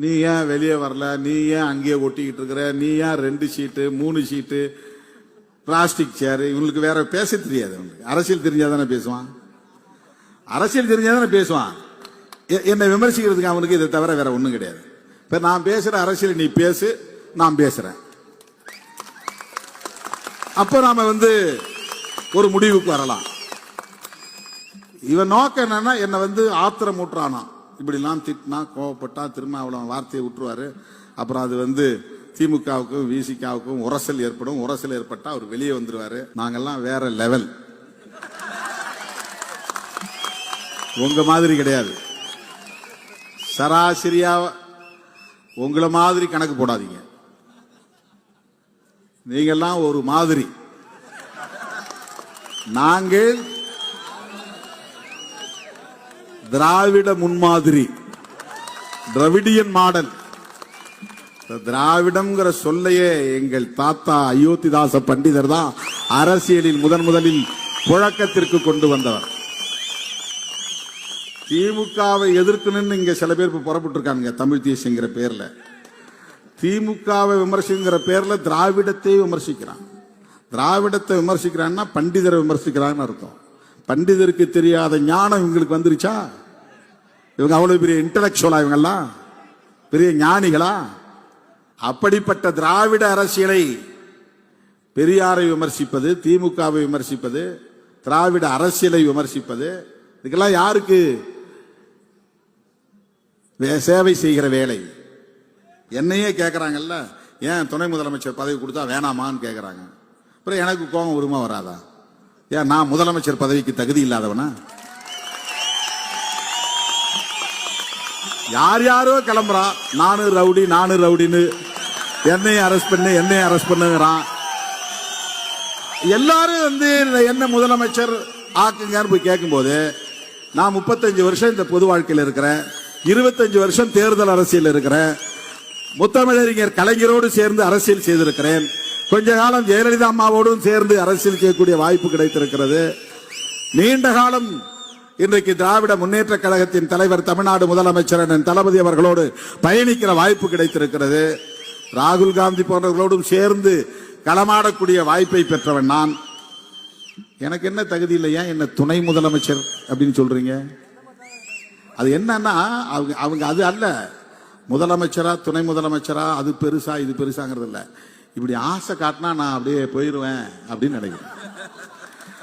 நீ ஏன் வெளியே வரல? நீ ஏன் அங்கேயே ஒட்டிக்கிட்டு இருக்கிற? நீ ஏன் ரெண்டு சீட்டு மூணு சீட்டு பிளாஸ்டிக் சேர் இவங்களுக்கு வேற பேச தெரியாது அவனுக்கு அரசியல் தெரிஞ்சாதானே பேசுவான்? அரசியல் தெரிஞ்சாதானே பேசுவான்? என்னை விமர்சிக்கிறதுக்கு அவனுக்கு இதை தவிர வேற ஒன்றும் கிடையாது. இப்போ நான் பேசுகிற அரசியல் நீ பேசு நான் பேசுறேன். அப்போ நாம வந்து ஒரு முடிவுக்கு வரலாம். இவன் நோக்கம் என்னன்னா என்னை வந்து ஆத்திரம் இப்படிலாம் திட்டினா கோவப்பட்டா திரும்ப அவ்வளோ வார்த்தையை விட்டுருவாரு. அப்புறம் அது வந்து திமுகவுக்கும் விசிகாவுக்கும் உரசல் ஏற்படும். உரசல் ஏற்பட்டா அவர் வெளியே வந்துருவாரு. நாங்கெல்லாம் வேற லெவல். உங்க மாதிரி கிடையாது. சராசரியா உங்களை மாதிரி கணக்கு போடாதீங்க. நீங்கெல்லாம் ஒரு மாதிரி. நாங்கள் திராவிட முன்மாதிரி திராவிடியன் மாடல். திராவிடம்ங்கிற சொல்லையே எங்கள் தாத்தா அயோத்திதாச பண்டிதர் தான் அரசியலில் முதன் முதலில் புழக்கத்திற்கு கொண்டு வந்தவர். திமுகவை எதிர்க்கணும்னு இங்க சில பேர் புறப்பட்டு இருக்காங்க தமிழ் தேசியங்கிற பேர்ல. திமுகவை விமர்சிங்கிற பேர்ல திராவிடத்தை விமர்சிக்கிறான். திராவிடத்தை விமர்சிக்கிறான்னா பண்டிதரை விமர்சிக்கிறான்னு அர்த்தம். பண்டிதருக்கு தெரியாத ஞானம் இவங்களுக்கு வந்துருச்சா? இவங்க அவ்வளவு பெரிய இன்டலெக்சுவலா இவங்கெல்லாம்? பெரிய ஞானிகளா? அப்படிப்பட்ட திராவிட அரசியலை பெரியாரை விமர்சிப்பது திமுகவை விமர்சிப்பது திராவிட அரசியலை விமர்சிப்பது இதுக்கெல்லாம் யாருக்கு வே- சேவை செய்கிற வேலை? என்னையே கேட்கறாங்கல்ல ஏன் துணை முதலமைச்சர் பதவி கொடுத்தா வேணாமான்னு கேட்கறாங்க அப்புறம் எனக்கு கோபம் உரிமை வராதா? ஏன் நான் முதலமைச்சர் பதவிக்கு தகுதி இல்லாதவனா? யார் யாரோ கிளம்புறான் நானு ரவுடி நானும் ரவுடின்னு என்னையும் அரெஸ்ட் பண்ணு என்னையும் அரெஸ்ட் பண்ணுங்கிறான். எல்லாரும் வந்து என்ன முதலமைச்சர் ஆக்குங்கன்னு போய் கேட்கும்போது நான் முப்பத்தஞ்சு வருஷம் இந்த பொது வாழ்க்கையில் இருக்கிறேன். இருபத்தஞ்சு வருஷம் தேர்தல் அரசியல் இருக்கிறேன். முத்தமிழறிஞர் கலைஞரோடு சேர்ந்து அரசியல் செய்திருக்கிறேன். கொஞ்ச காலம் ஜெயலலிதா அம்மாவோடும் சேர்ந்து அரசியல் செய்யக்கூடிய வாய்ப்பு கிடைத்திருக்கிறது. நீண்ட காலம் இன்றைக்கு திராவிட முன்னேற்ற கழகத்தின் தலைவர் தமிழ்நாடு முதலமைச்சர் தளபதி அவர்களோடு பயணிக்கிற வாய்ப்பு கிடைத்திருக்கிறது. ராகுல் காந்தி போன்றவர்களோடும் சேர்ந்து களமாடக்கூடிய வாய்ப்பை பெற்றவன் நான். எனக்கு என்ன தகுதி இல்லையா? ஏன் என்ன துணை முதலமைச்சர் அப்படின்னு சொல்றீங்க? அது என்னன்னா அவங்க அவங்க அது அல்ல. முதலமைச்சரா துணை முதலமைச்சரா அது பெருசா இது பெருசாங்கிறது இல்லை. இப்படி ஆசை காட்டினா நான் அப்படியே போயிடுவேன் அப்படின்னு நினைக்கிறேன்.